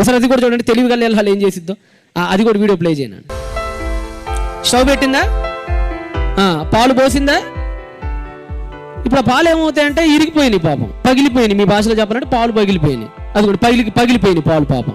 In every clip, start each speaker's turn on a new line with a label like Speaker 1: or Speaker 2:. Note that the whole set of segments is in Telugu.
Speaker 1: ఒకసారి అది కూడా చూడండి తెలివిగా వెళ్ళాలి ఏం చేసిద్దో. అది కూడా వీడియో ప్లే చేయను స్టవ్ పెట్టిందా? ఆ, పాలు పోసిందా? ఇప్పుడు ఆ పాలు ఏమవుతాయంటే ఇరిగిపోయినాయి పాపం పగిలిపోయినాయి. మీ భాషలో చెప్పాలంటే పాలు పగిలిపోయినాయి. అది కూడా పగిలి పగిలిపోయినాయి పాలు పాపం.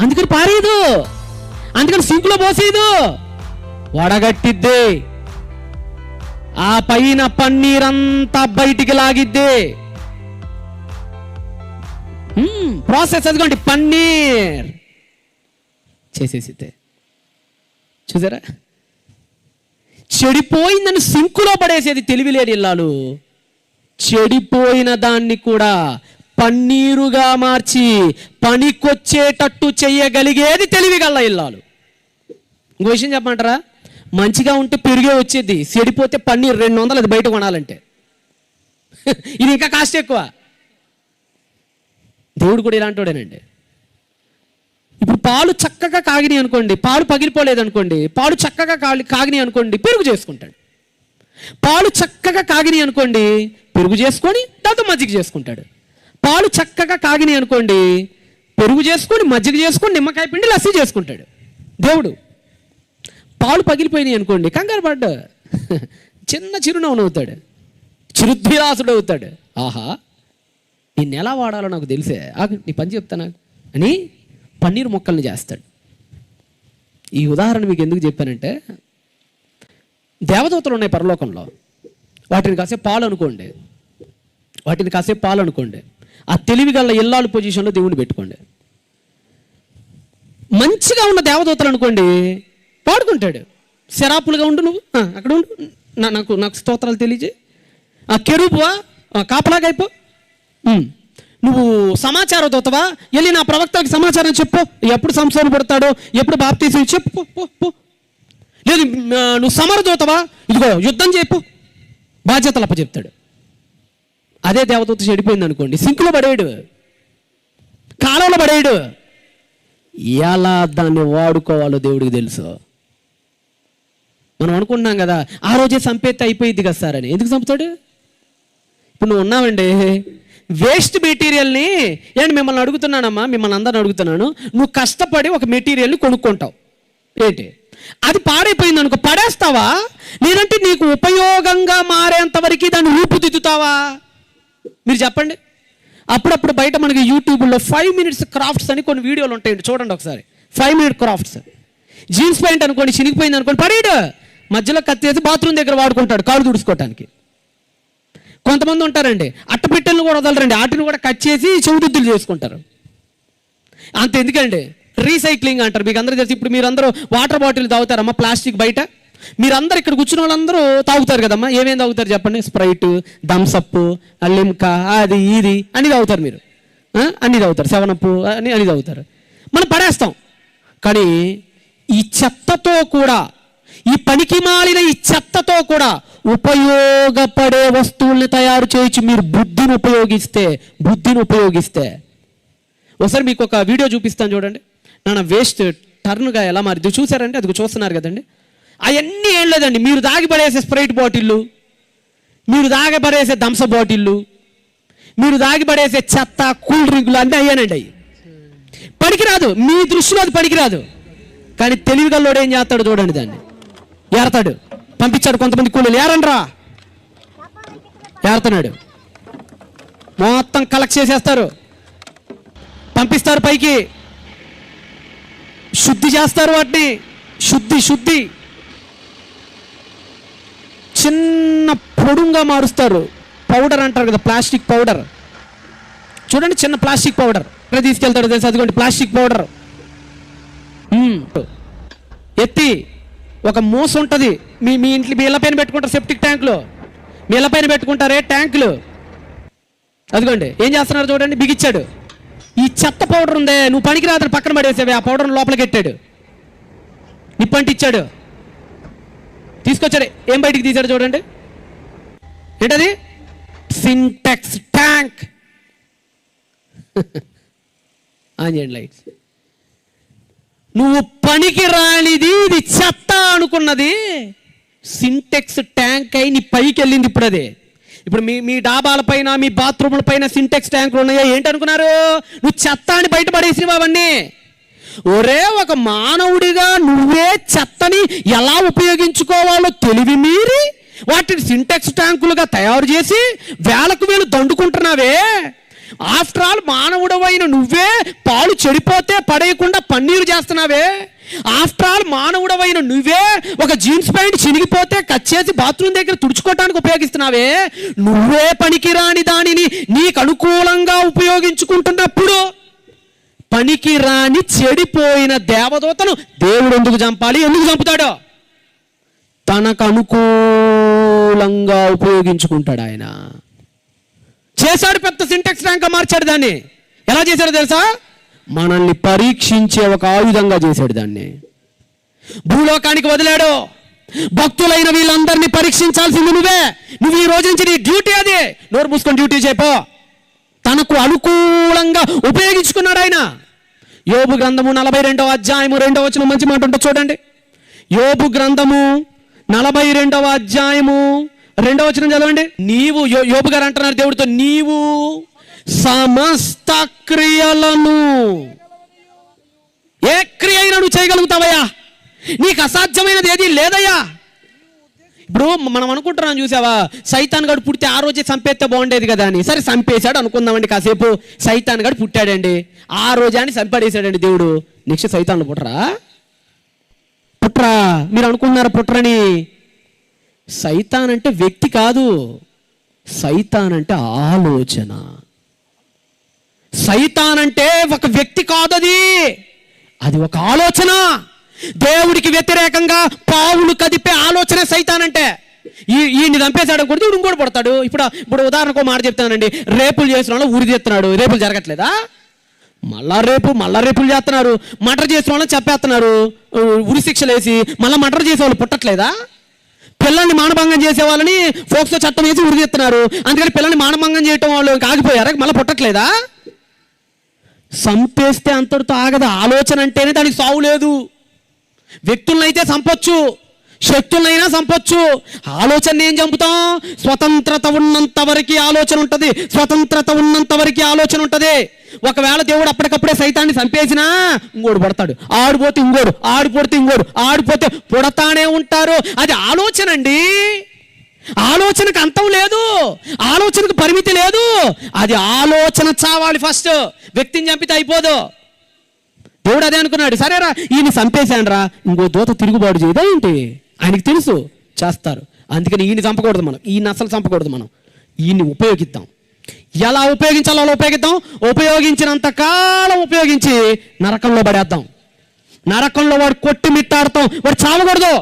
Speaker 1: అందుకని పారేదు. అందుకని సింకులో పోసేదు. వడగట్టిద్దే. ఆ పైన పన్నీరంతా బయటికి లాగిద్దే. Hmm. ప్రాసెస్ చదువుకోండి. పన్నీర్. చేసేసితే. చూసారా? చెడిపోయిందని సింకులో పడేసేది తెలివిలేని ఇల్లాలు. చెడిపోయిన దాన్ని కూడా పన్నీరుగా మార్చి పనికొచ్చేటట్టు చెయ్యగలిగేది తెలివిగల్ల ఇల్లాలు. ఇంకో విషయం చెప్పమంటారా? మంచిగా ఉంటే పెరిగే వచ్చేది. చెడిపోతే పన్నీరు రెండు వందలు అది బయట కొనాలంటే. ఇది ఇంకా కాస్ట్ ఎక్కువ. దేవుడు కూడా ఇలాంటివాడేనండి ఇప్పుడు పాలు చక్కగా కాగినాయి అనుకోండి పాలు పగిలిపోలేదు అనుకోండి పాలు చక్కగా కాగి కాగినాయి అనుకోండి పెరుగు చేసుకుంటాడు. పాలు చక్కగా కాగినాయి అనుకోండి పెరుగు చేసుకొని దాంతో మజ్జిగ చేసుకుంటాడు. పాలు చక్కగా కాగినాయి అనుకోండి పెరుగు చేసుకొని మజ్జిగ చేసుకొని నిమ్మకాయ పిండి లస్సీ చేసుకుంటాడు. దేవుడు పాలు పగిలిపోయినాయి అనుకోండి కంగారు పడ్డా. చిన్న చిరునవ్వు నవ్వుతాడు. చిరుద్విలాసుడు అవుతాడు ఆహా నేను ఎలా వాడాలో నాకు తెలిసే. నీ పని చెప్తాను అని పన్నీరు మొక్కల్ని చేస్తాడు. ఈ ఉదాహరణ మీకు ఎందుకు చెప్పానంటే దేవదూతలు ఉన్నాయి పరలోకంలో. వాటిని కాసేపు పాలు అనుకోండి. వాటిని కాసేపు పాలు అనుకోండి. ఆ తెలివి గల ఇల్లాలు పొజిషన్లో దేవుని పెట్టుకోండి. మంచిగా ఉన్న దేవదూతలు అనుకోండి పాడుకుంటాడు. శరాపులుగా ఉండు నువ్వు. అక్కడ ఉండు. నా- నాకు నాకు స్తోత్రాలు తెలియజే ఆ కెరూపువా కాపలాగా అయిపో. నువ్వు సమాచారం దూతవా వెళ్ళి నా ప్రవక్తకి సమాచారం చెప్పు. ఎప్పుడు సంసారం పడతాడో ఎప్పుడు బాప్తీసం చెప్పు లేదు నువ్వు సమరదూతవా ఇదిగో యుద్ధం చెప్పు బాధ్యతలు అప్పచెప్తాడు. అదే దేవదూత చెడిపోయింది అనుకోండి సింకులో పడేయడు. కాలంలో పడేయడు. ఎలా దాన్ని వాడుకోవాలో దేవుడికి తెలుసు. మనం అనుకుంటున్నాం కదా ఆ రోజే సంపేత్త అయిపోయింది కదా సార్ అని. ఎందుకు చంపుతాడు? ఇప్పుడు నువ్వు ఉన్నావండి. వేస్ట్ మెటీరియల్ని ఏంటి మిమ్మల్ని అడుగుతున్నానమ్మా మిమ్మల్ని అందరిని అడుగుతున్నాను నువ్వు కష్టపడి ఒక మెటీరియల్ని కొనుక్కుంటావు. ఏంటి? అది పాడైపోయింది అనుకో పడేస్తావా? లేదంటే నీకు ఉపయోగంగా మారేంత వరకు దాన్ని రూపుదిద్దుతావా? మీరు చెప్పండి. అప్పుడప్పుడు బయట మనకి యూట్యూబ్లో ఫైవ్ మినిట్స్ క్రాఫ్ట్స్ అని కొన్ని వీడియోలు ఉంటాయండి చూడండి ఒకసారి. Five minute crafts jeans pant అనుకోండి చినిగిపోయింది అనుకోండి పడేడు. మధ్యలో కత్తేసి బాత్రూమ్ దగ్గర వాడుకుంటాడు కాలు తుడుచుకోవటానికి కొంతమంది ఉంటారండి అట్టపెట్టెలను కూడా వదలరండి. వాటిని కూడా కట్ చేసి చెవుదిద్దులు చేసుకుంటారు. అంత ఎందుకండి? రీసైక్లింగ్ అంటారు. మీకు అందరూ తెలిసి. ఇప్పుడు మీరందరూ వాటర్ బాటిల్ తాగుతారమ్మా ప్లాస్టిక్ బయట. మీరందరూ ఇక్కడ కూర్చున్న వాళ్ళందరూ తాగుతారు కదమ్మా. ఏమేమి తాగుతారు చెప్పండి? స్ప్రైట్ థమ్సప్ లిమ్కా అది ఇది అని తాగుతారు మీరు. అన్ని తాగుతారు. సెవెనప్ అని అన్ని తాగుతారు. మనం పడేస్తాం. కానీ ఈ చెత్తతో కూడా ఈ పనికి మాలిన ఈ చెత్తతో కూడా ఉపయోగపడే వస్తువుల్ని తయారు చేయొచ్చు. మీరు బుద్ధిని ఉపయోగిస్తే బుద్ధిని ఉపయోగిస్తే. ఒకసారి మీకు ఒక వీడియో చూపిస్తాను చూడండి. నాన్న వేస్ట్ టర్న్గా ఎలా మారింది? చూసారంటే అది చూస్తున్నారు కదండి. అవన్నీ ఏం లేదండి. మీరు దాగి పడేసే స్ప్రైట్ బాటిళ్ళు మీరు దాగి పడేసే దంస బాటిళ్ళు మీరు దాగి పడేసే చెత్త కూల్ డ్రింకులు అన్నీ అయ్యానండి అవి పనికిరాదు. మీ దృష్టిలో అది పనికిరాదు. కానీ తెలివిగల్లోడు ఏం చేస్తాడు చూడండి దాన్ని. ఏరతాడు. పంపించాడు కొంతమంది కూలీలు. ఏరండ్రా? ఏరుతున్నాడు. మొత్తం కలెక్ట్ చేసేస్తారు. పంపిస్తారు పైకి. శుద్ధి చేస్తారు వాటిని. శుద్ధి శుద్ధి. చిన్న పొడుంగా మారుస్తారు. పౌడర్ అంటారు కదా ప్లాస్టిక్ పౌడర్. చూడండి చిన్న ప్లాస్టిక్ పౌడర్. ఎక్కడ తీసుకెళ్తాడు తెలుసు? అదిగోండి ప్లాస్టిక్ పౌడర్. ఎత్తి ఒక మూస ఉంటుంది. మీ మీ ఇంట్లో మీ ఇళ్ళ పైన పెట్టుకుంటారు సెప్టిక్ ట్యాంకులు మీ ఇళ్ళ పైన పెట్టుకుంటారే ట్యాంకులు అదిగోండి ఏం చేస్తున్నారు చూడండి బిగిచ్చాడు. ఈ చెత్త పౌడర్ ఉందే నువ్వు పనికి రాదని పక్కన పడేసేవి ఆ పౌడర్ లోపలికి ఎట్టాడు. నిప్పంటిచ్చాడు. తీసుకొచ్చాడు ఏం బయటికి తీశాడు చూడండి. ఏంటది? సింటెక్స్ ట్యాంక్. ఆన్ చేయండి లైట్స్. నువ్వు పనికి రానిది ఇది చెత్త అనుకున్నది. సింటెక్స్ ట్యాంక్ అయి నీ పైకి వెళ్ళింది ఇప్పుడు అదే ఇప్పుడు మీ మీ డాబాల పైన మీ బాత్రూముల పైన సింటెక్స్ ట్యాంకులు ఉన్నాయా? ఏంటి అనుకున్నారు నువ్వు చెత్త అని బయటపడేసినవి అవన్నీ? ఒరే ఒక మానవుడిగా నువ్వే చెత్తని ఎలా ఉపయోగించుకోవాలో తెలివి మీరి వాటిని సింటెక్స్ ట్యాంకులుగా తయారు చేసి వేలకు వేలు దండుకుంటున్నావే. ఆఫ్టర్ ఆల్ మానవుడవైన నువ్వే పాలు చెడిపోతే పడేయకుండా పన్నీరు చేస్తున్నావే. ఆఫ్టర్ ఆల్ మానవుడవైన నువ్వే ఒక జీన్స్ ప్యాంట్ చినిగిపోతే కట్ చేసి బాత్రూమ్ దగ్గర తుడుచుకోవటానికి ఉపయోగిస్తున్నావే. నువ్వే పనికిరాని దానిని నీకు అనుకూలంగా ఉపయోగించుకుంటున్నప్పుడు పనికిరాని చెడిపోయిన దేవదూతను దేవుడు ఎందుకు చంపాలి? ఎందుకు చంపుతాడో? తనకు అనుకూలంగా ఉపయోగించుకుంటాడు ఆయన. చేశాడు పెద్ద సింటెక్స్ ట్యాంక్ మార్చాడు దాన్ని. ఎలా చేశాడో తెలుసా? మనల్ని పరీక్షించే ఒక ఆయుధంగా చేశాడు దాన్ని. భూలోకానికి వదిలాడు. భక్తులైన వీళ్ళందరినీ పరీక్షించాల్సింది నువ్వే. నువ్వు ఈ రోజు నుంచి నీ డ్యూటీ అదే. నోరు మూసుకొని డ్యూటీ చేపో. తనకు అనుకూలంగా ఉపయోగించుకున్నాడు ఆయన. యోబు గ్రంథము నలభై రెండవ అధ్యాయము రెండవ వచ్చిన మంచి మాట ఉంటుంది చూడండి. యోబు గ్రంథము నలభై రెండవ అధ్యాయము రెండవ వచనం చదవండి. నీవు యో- యోబు గారు అంటున్నారు దేవుడితో నీవు సమస్త క్రియలను ఏ క్రియ అయినా నువ్వు చేయగలుగుతావయ్యా. నీకు అసాధ్యమైనది ఏది లేదయ్యా. ఇప్పుడు మనం అనుకుంటున్నాం చూసావా సైతాన్ గడు పుడితే ఆ రోజే చంపేస్తే బాగుండేది కదా అని. సరే చంపేశాడు అనుకుందామండి కాసేపు. సైతాన్ గడు పుట్టాడండి. ఆ రోజే అని చంపడేశాడండి దేవుడు. నెక్స్ట్ సైతాన్లు పుట్టరా? పుట్రా మీరు అనుకుంటున్నారు పుట్రని సైతాన్ అంటే వ్యక్తి కాదు. సైతాన్ అంటే ఆలోచన. సైతాన్ అంటే ఒక వ్యక్తి కాదు అది అది ఒక ఆలోచన. దేవుడికి వ్యతిరేకంగా పావులు కదిపే ఆలోచన సైతాన్ అంటే ఈ ఈయన్ని చంపేశాడు కూడా ఇప్పుడు ఇంకోటి పడతాడు. ఇప్పుడు ఇప్పుడు ఉదాహరణకు ఒక మాట చెప్తానండి. రేపులు చేసిన వాళ్ళు ఉరి చేస్తున్నాడు రేపులు జరగట్లేదా? మళ్ళా రేపు మళ్ళా రేపులు చేస్తున్నారు. మటర్ చేసిన వాళ్ళని చెప్పేస్తున్నారు ఉరి శిక్షలు వేసి మళ్ళీ మటర్ చేసే వాళ్ళు పుట్టట్లేదా? పిల్లల్ని మానభంగం చేసే వాళ్ళని ఫోక్సో చట్టం వేసి ఉరిగిస్తున్నారు అందుకని పిల్లల్ని మానభంగం చేయటం వాళ్ళు ఆగిపోయారా? మళ్ళీ పుట్టట్లేదా? సంపేస్తే అంతటితో ఆగదు. ఆలోచన అంటేనే దానికి సావు లేదు. వ్యక్తులనైతే చంపొచ్చు శక్తులైనా చంపొచ్చు. ఆలోచన ఏం చంపుతాం? స్వతంత్రత ఉన్నంత వరకు ఆలోచన ఉంటుంది. స్వతంత్రత ఉన్నంత వరకు ఆలోచన ఉంటుంది. ఒకవేళ దేవుడు అప్పటికప్పుడే సైతాన్ని చంపేసినా ఇంకోడు పడతాడు. ఆడిపోతే ఇంకోడు ఆడిపోతే ఇంకోడు ఆడిపోతే పుడతానే ఉంటారు. అది ఆలోచన అండి. ఆలోచనకు అంతం లేదు. ఆలోచనకు పరిమితి లేదు. అది ఆలోచన చావాలి ఫస్ట్. వ్యక్తిని చంపితే అయిపోదు. దేవుడు అదే అనుకున్నాడు. సరేరా ఈయన చంపేశానురా. ఇంకో దూత తిరుగుబాటు చేయదా ఏంటి? ఆయనకి తెలుసు చేస్తారు. అందుకని ఈయన చంపకూడదు మనం. ఈయన అసలు చంపకూడదు మనం. ఈయన్ని ఉపయోగిద్దాం. ఎలా ఉపయోగించాలో అలా ఉపయోగిద్దాం. ఉపయోగించినంత కాలం ఉపయోగించి నరకంలో పడేద్దాం. నరకంలో వాడు కొట్టి మిట్టాడతాం. వాడు చావకూడదు.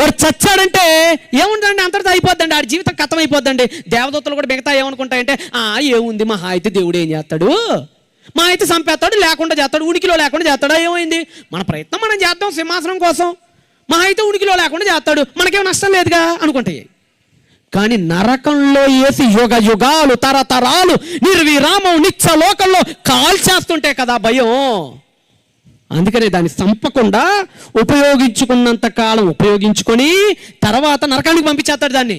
Speaker 1: వాడు చచ్చాడంటే ఏముందండి? అంతటితో అయిపోద్దండి. ఆడి జీవితం కథం అయిపోద్దండి దేవదూతలు కూడా మిగతా ఏమనుకుంటాయంటే ఆ ఏముంది? మహా అయితే దేవుడు ఏం చేస్తాడు? మా అయితే చంపేస్తాడు లేకుండా చేస్తాడు ఉనికిలో లేకుండా చేస్తాడు? ఏమైంది? మన ప్రయత్నం మనం చేద్దాం సింహాసనం కోసం. మా అయితే ఉనికిలో లేకుండా చేస్తాడు. మనకేం నష్టం లేదుగా అనుకుంటాయి కానీ నరకంలో వేసి యుగ యుగాలు తరతరాలు నిర్విరామం నిత్య లోకంలో కాల్చేస్తుంటే కదా భయం. అందుకనే దాన్ని చంపకుండా ఉపయోగించుకున్నంత కాలం ఉపయోగించుకొని తర్వాత నరకానికి పంపించేస్తాడు దాన్ని.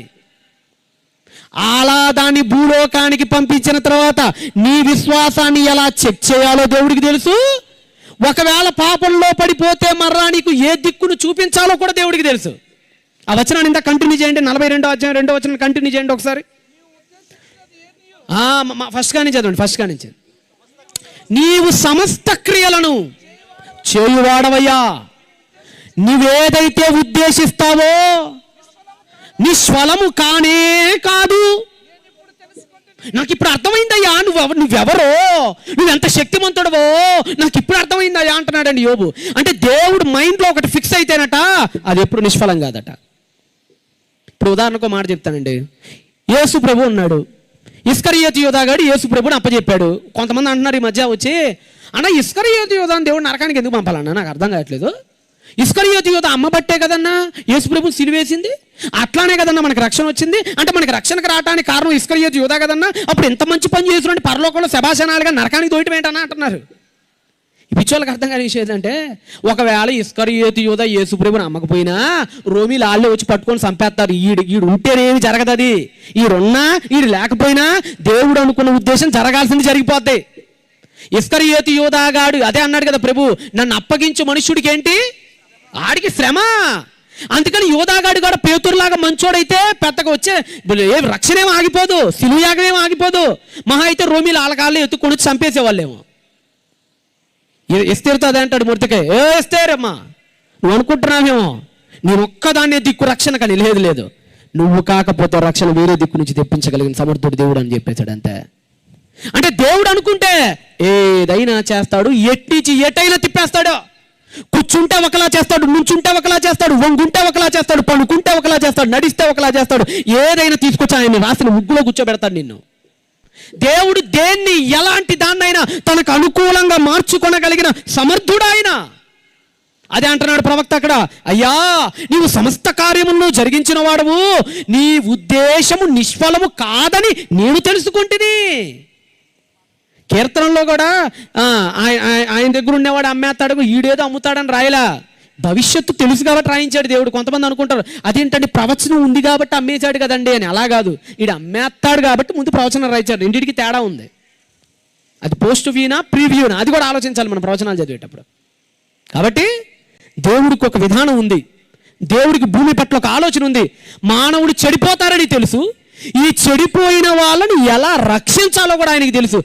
Speaker 1: అలా దాన్ని భూలోకానికి పంపించిన తర్వాత నీ విశ్వాసాన్ని ఎలా చెక్ చేయాలో దేవుడికి తెలుసు? ఒకవేళ పాపంలో పడిపోతే మర్రా నీకు ఏ దిక్కును చూపించాలో కూడా దేవుడికి తెలుసు. ఆ వచనాన్ని ఇంత కంటిన్యూ చేయండి. నలభై రెండో అధ్యాయం రెండో వచనం కంటిన్యూ చేయండి ఒకసారి. ఫస్ట్ కానీ చదవండి ఫస్ట్ కానీ చదవండి నీవు సమస్త క్రియలను చేయువాడవయ్యా. నువ్వేదైతే ఉద్దేశిస్తావో నిస్వలము కానే కాదు. నాకు ఇప్పుడు అర్థమైందయ్యా నువ్వు నువ్వెవరో? నువ్వెంత శక్తివంతుడవో నాకు ఇప్పుడు అర్థమైందయ్యా అంటున్నాడండి యోబు. అంటే దేవుడు మైండ్లో ఒకటి ఫిక్స్ అయితేనట అది ఎప్పుడు నిష్ఫలం కాదట. ఇప్పుడు ఉదాహరణకు మాట చెప్తానండి. యేసు ప్రభు ఉన్నాడు. ఇస్కరియోతి యోధాగాడు యేసు ప్రభుని అప్పచెప్పాడు కొంతమంది అంటున్నారు ఈ మధ్య వచ్చి అన్న ఇస్కరియోతి యోధాని దేవుడు నరకానికి ఎందుకు పంపాలన్నా? నాకు అర్థం కావట్లేదు. ఇస్కరియోతి యోధ అమ్మబట్టే కదన్నా? యేసుప్రభు సిలివేసింది అట్లానే కదన్నా మనకి రక్షణ వచ్చింది. అంటే మనకి రక్షణకు రావడానికి కారణం ఇస్కరియోతి యోధా కదన్నా? అప్పుడు ఎంత మంచి పని చేస్తున్నాడు పరలోకంలో శభాసనాలుగా నరకానికి దోయటం ఏంటన్నా అంటున్నారు. ఈ పిచ్చోళ్ళకి అర్థం కాని విషయం ఏంటంటే ఒకవేళ ఇస్కరియోతి ఏతు యోధ యేసుప్రభుని అమ్మకపోయినా రోమిలు వాళ్ళే వచ్చి పట్టుకొని చంపేస్తారు. ఈడు ఈడు ఉంటేనేమి జరగదది. ఈడున్నా ఈడు లేకపోయినా దేవుడు అనుకున్న ఉద్దేశం జరగాల్సింది జరిగిపోద్ది. ఇస్కరియోతి యోధాగాడు అదే అన్నాడు కదా ప్రభు నన్ను అప్పగించు మనుష్యుడికి ఏంటి ఆడికి శ్రమ. అందుకని యోధాగాడు కూడా పేతురులాగా మంచోడైతే పెద్దగా వచ్చే ఏ రక్షణ ఏం ఆగిపోదు సిలుయాగం ఏం ఆగిపోదు. మహా అయితే రోమిలు ఆలకాళ్ళు ఎత్తుకొని చంపేసేవాళ్ళేమో. ఎస్తేరుతో అదే అంటాడు మూర్తికే. ఏ ఎస్తేరమ్మా నువ్వు అనుకుంటున్నావేమో? నేను ఒక్కదాన్నే దిక్కు రక్షణ కానీ లేదు లేదు. నువ్వు కాకపోతే రక్షణ వేరే దిక్కు నుంచి తెప్పించగలిగిన సమర్థుడు దేవుడు అని చెప్పేశాడు అంతే. అంటే దేవుడు అనుకుంటే ఏదైనా చేస్తాడు ఎట్టించి ఎటైనా తిప్పేస్తాడో. కూర్చుంటే ఒకలా చేస్తాడు నుంచుంటే ఒకలా చేస్తాడు వంగుంటే ఒకలా చేస్తాడు పనుకుంటే ఒకలా చేస్తాడు నడిస్తే ఒకలా చేస్తాడు ఏదైనా తీసుకొచ్చి ఆయన రాసిన ముగ్గులో కూర్చోబెడతాడు నిన్ను. దేవుడు దేన్ని ఎలాంటి దాన్నైనా తనకు అనుకూలంగా మార్చుకొనగలిగిన సమర్థుడు ఆయన అదే అంటున్నాడు ప్రవక్త అక్కడ అయ్యా నీవు సమస్త కార్యములను జరిగించిన వాడవు నీ ఉద్దేశము నిష్ఫలము కాదని నేను తెలుసుకుంటుని. కీర్తనలో కూడా ఆయన దగ్గర ఉండేవాడు అమ్మేస్తాడు ఈడేదో అమ్ముతాడని రాయలా. భవిష్యత్తు తెలుసు కాబట్టి రాయించాడు దేవుడు. కొంతమంది అనుకుంటారు అదేంటంటే ప్రవచనం ఉంది కాబట్టి అమ్మేశాడు కదండి అని. అలా కాదు. ఈడు అమ్మేస్తాడు కాబట్టి ముందు ప్రవచనం రాయించాడు. రెండింటికి తేడా ఉంది. అది పోస్ట్ వ్యూనా ప్రీవ్యూనా? అది కూడా ఆలోచించాలి మనం ప్రవచనాలు చదివేటప్పుడు. కాబట్టి దేవుడికి ఒక విధానం ఉంది. దేవుడికి భూమి పట్ల ఒక ఆలోచన ఉంది. మానవుడు చెడిపోతారని తెలుసు. ఈ చెడిపోయిన వాళ్ళని ఎలా రక్షించాలో కూడా ఆయనకి తెలుసు.